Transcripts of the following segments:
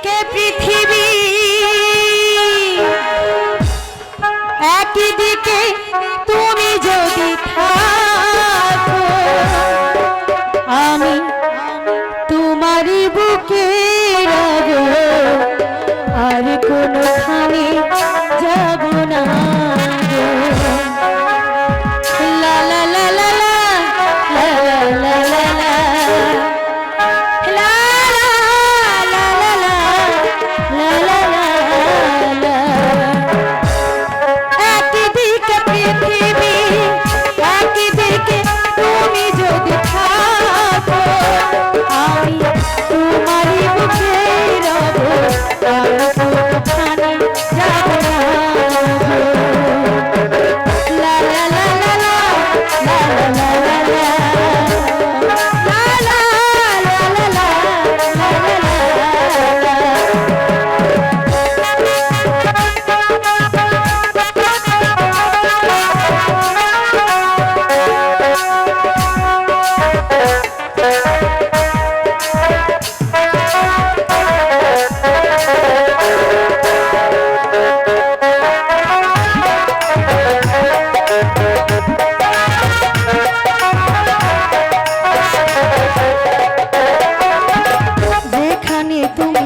কে পৃথিবী যেখানে তুমি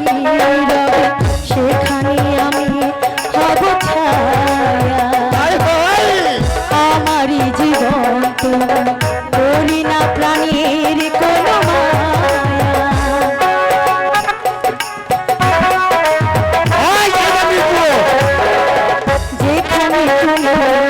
সেখানে আমি হব আমারই জীবন তোমার না প্রাণীর যেখানে তুমি